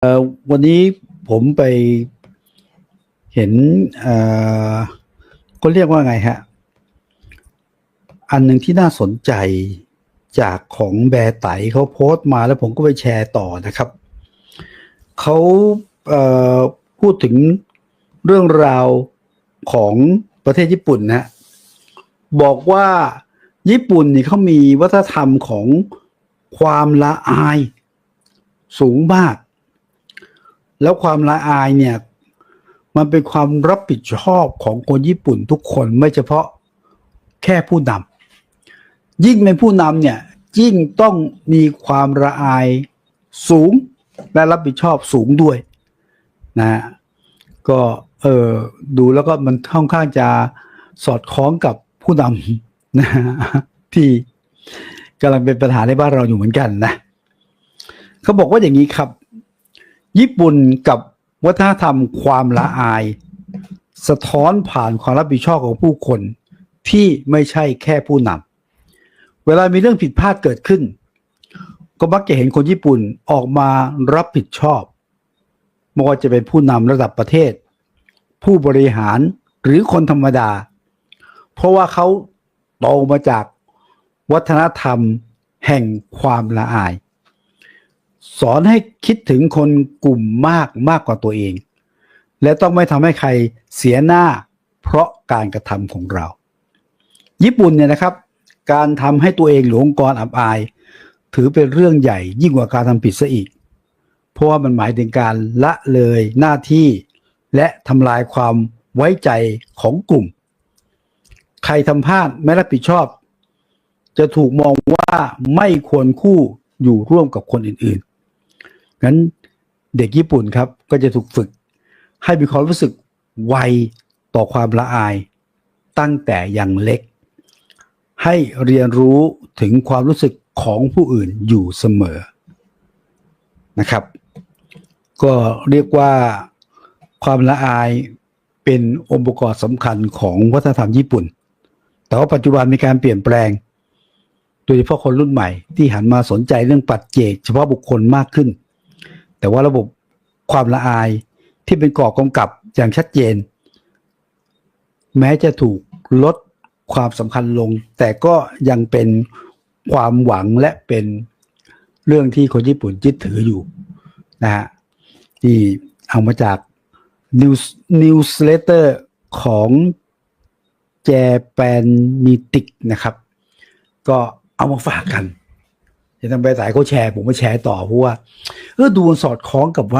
เอ่อวันนี้ผมไปเห็นเอ่อก็เรียกว่าไงฮะ อันหนึ่งที่น่าสนใจจากของแบร์ไตเขาโพสต์มาแล้วผมก็ไปแชร์ต่อนะครับ เขาเอ่อพูดถึงเรื่องราวของประเทศญี่ปุ่นนะบอกว่าญี่ปุ่นนี่เขามีวัฒนธรรมของความละอายสูงมาก แล้วความละอายเนี่ย มันเป็นความรับผิดชอบของคนญี่ปุ่นทุกคนไม่เฉพาะแค่ผู้นำยิ่งเป็นผู้นำเนี่ยยิ่งต้องมีความละอายสูงและรับผิดชอบสูงด้วยนะก็เออดูแล้วก็มันค่อนข้างจะสอดคล้องกับผู้นำนะที่กำลังเป็นปัญหาในบ้านเราอยู่เหมือนกันนะเขาบอกว่าอย่างนี้ครับ ญี่ปุ่นกับวัฒนธรรมความละอาย สะท้อนผ่านความรับผิดชอบของผู้คนที่ไม่ใช่แค่ผู้นำเวลามีเรื่องผิดพลาดเกิดขึ้น ก็มักจะเห็นคนญี่ปุ่นออกมารับผิดชอบไม่ว่าจะเป็นผู้นำระดับประเทศ ผู้บริหารหรือคนธรรมดา เพราะว่าเขาโตมาจากวัฒนธรรมแห่งความละอาย สอนให้คิดถึงคนกลุ่มมากมากกว่าตัวเอง และต้องไม่ทำให้ใครเสียหน้าเพราะการกระทำของเรา ญี่ปุ่นเนี่ยนะครับ การทำให้ตัวเองหลวงกรอับอาย ถือเป็นเรื่องใหญ่ยิ่งกว่าการทำผิดซะอีก เพราะว่ามันหมายถึงการละเลยหน้าที่ และทำลายความไว้ใจของกลุ่ม ใครทำพลาดไม่รับผิดชอบ จะถูกมองว่าไม่ควรคู่อยู่ร่วมกับคนอื่น งั้นเด็กญี่ปุ่นครับก็จะถูกฝึก ให้มีความรู้สึกไวต่อความละอาย ตั้งแต่อยังเล็ก ให้เรียนรู้ถึงความรู้สึกของผู้อื่นอยู่เสมอนะครับ ก็เรียกว่าความละอายเป็นองค์ประกอบสำคัญของวัฒนธรรมญี่ปุ่น แต่ว่าปัจจุบันมีการเปลี่ยนแปลง โดยเฉพาะคนรุ่นใหม่ที่หันมาสนใจเรื่องปัจเจกเฉพาะบุคคลมากขึ้น แต่ว่าระบบความละอายที่เป็นกรอบกำกับอย่างชัดเจน แม้จะถูกลดความสำคัญลง แต่ก็ยังเป็นความหวังและเป็นเรื่องที่คนญี่ปุ่นยึดถืออยู่นะฮะที่เอามาจาก News Newsletter ของ j a p a n m y t i c นะครับ ก็เอามาฝากกัน จะทำไปสายเขาแชร์ ผมมาแชร์ต่อเพราะว่าเออดูสอดคล้องกับว่า